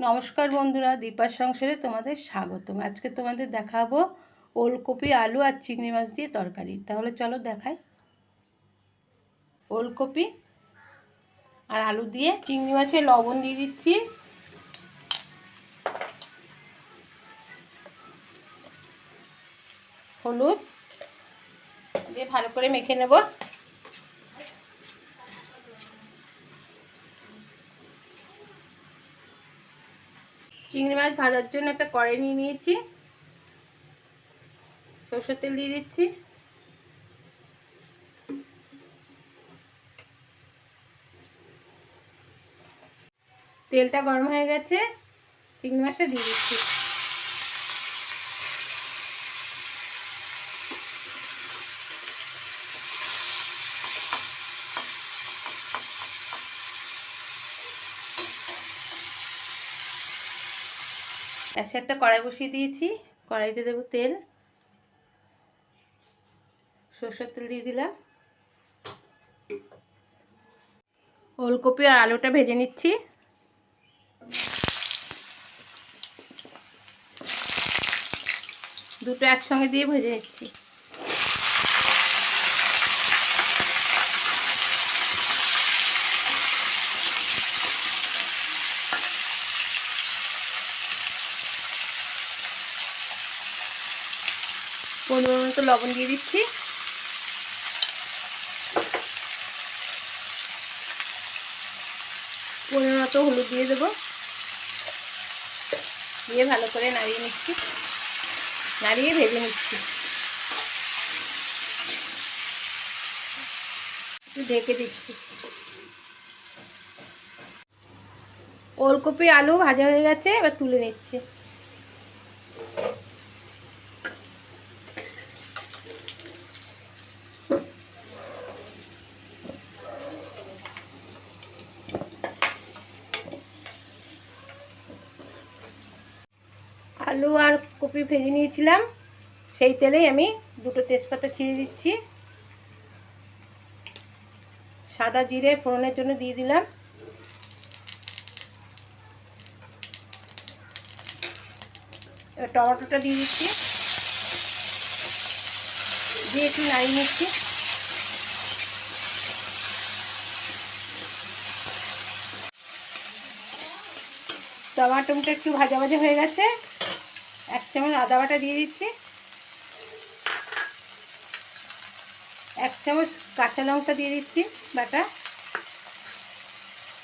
নমস্কার বন্ধুরা, দীপার সংসারে তোমাদের স্বাগতম। আজকে তোমাদের দেখাবো ওলকপি, আলু আর চিংড়ি মাছ দিয়ে তরকারি। তাহলে চলো দেখাই। ওলকপি আর আলু দিয়ে চিংড়ি মাছে লবণ দিয়ে দিচ্ছি। হলুদ দিয়ে ভালো করে মেখে নেব। চিংড়ি মাছ ভাজার জন্য একটা কড়াই নিয়ে নিয়েছি। সরষের তেল দিয়ে দিচ্ছি। তেলটা গরম হয়ে গেছে, চিংড়ি মাছটা দিয়ে দিচ্ছি। গ্যাসে একটা কড়াই বসিয়ে দিয়েছি। কড়াইতে দেবো তেল। সর্ষের তেল দিয়ে দিলাম। ওলকপি আর আলুটা ভেজে নিচ্ছি। দুটো একসঙ্গে দিয়ে ভেজে নিচ্ছি। পনেরো মতো লবণ দিয়ে দিচ্ছি। পনেরো মতো হলুদ দিয়ে দেবো। দিয়ে ভালো করে নাড়িয়ে নিচ্ছি। নাড়িয়ে ভেজে নিচ্ছি। ঢেকে দিচ্ছি। ওলকপি, আলু ভাজা হয়ে গেছে, এবার তুলে নিচ্ছি। আলু আর কপি ভেজে নিয়েছিলাম। সেই তেলেই আমি দুটো তেজপাতা ছিঁড়ে দিচ্ছি। সাদা জিরে ফোড়নের জন্য দিয়ে দিলাম। এবার টমেটোটা দিয়ে দিচ্ছি। দিয়ে একটু নাড়িয়ে নিচ্ছি। টমাটোটা একটু ভাজা ভাজা হয়ে গেছে। এক চামচ আদা বাটা দিয়ে দিচ্ছি। এক চামচ কাঁচা লঙ্কা দিয়ে দিচ্ছি বাটা।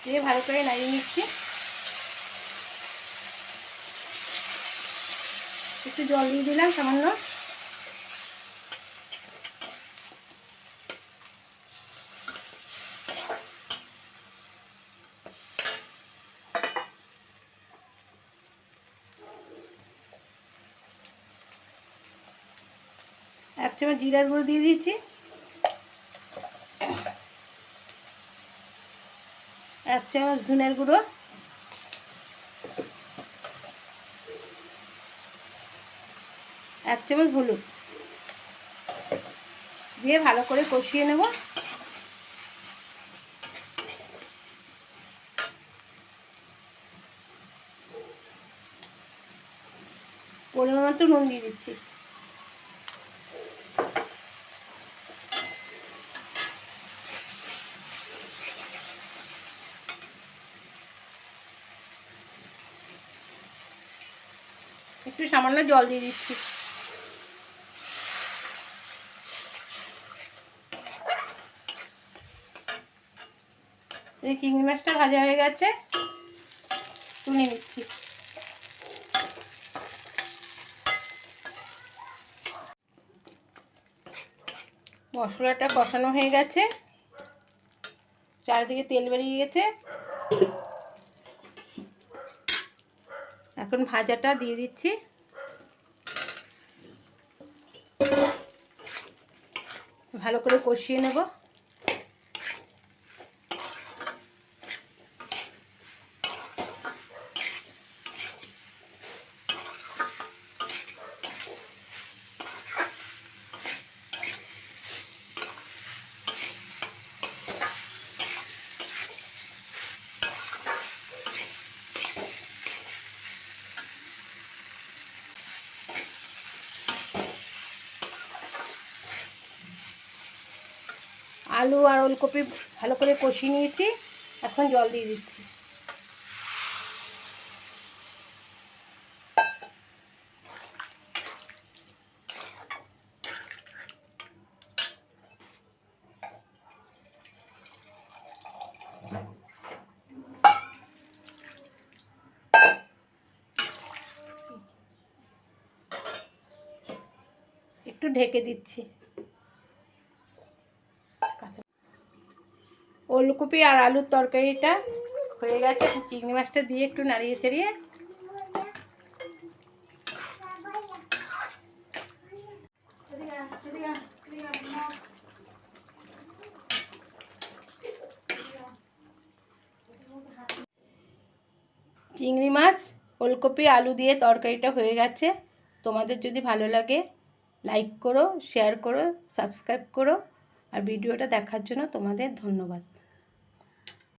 দিয়ে ভালো করে নাড়িয়ে নিচ্ছি। একটু জল দিয়ে দিলাম সামান্য। এক চামচ জিরার গুঁড়ো দিয়ে দিয়েছি। এক চামচ ধনের গুঁড়ো। এক চামচ হলুদ। দিয়ে ভালো করে কষিয়ে নেব। পরিমাণ মতো নুন দিয়ে দিচ্ছি। একটু সামান্য জল দিয়ে দিচ্ছি। এই চিংড়ি মাছটা ভাজা হয়ে গেছে, তুলে নিচ্ছি। মশলাটা কষানো হয়ে গেছে। চারিদিকে তেল বেরিয়ে গেছে। এখন ভাজাটা দিয়ে দিচ্ছি। ভালো করে কষিয়ে নেব। আলু আর ওলকপি ভালো করে কষিয়ে নিয়েছি। এখন জল দিয়ে দিচ্ছি। একটু ঢেকে দিচ্ছি কাঁচা- ওলকপি আর আলুর তরকারিটা হয়ে গেছে। চিংড়ি মাছটা দিয়ে একটু নাড়িয়ে চাড়িয়ে চিংড়ি মাছ, ওলকপি, আলু দিয়ে তরকারিটা হয়ে গেছে। তোমাদের যদি ভালো লাগে লাইক করো শেয়ার করো সাবস্ক্রাইব করো। আর ভিডিওটা দেখার জন্য তোমাদের ধন্যবাদ।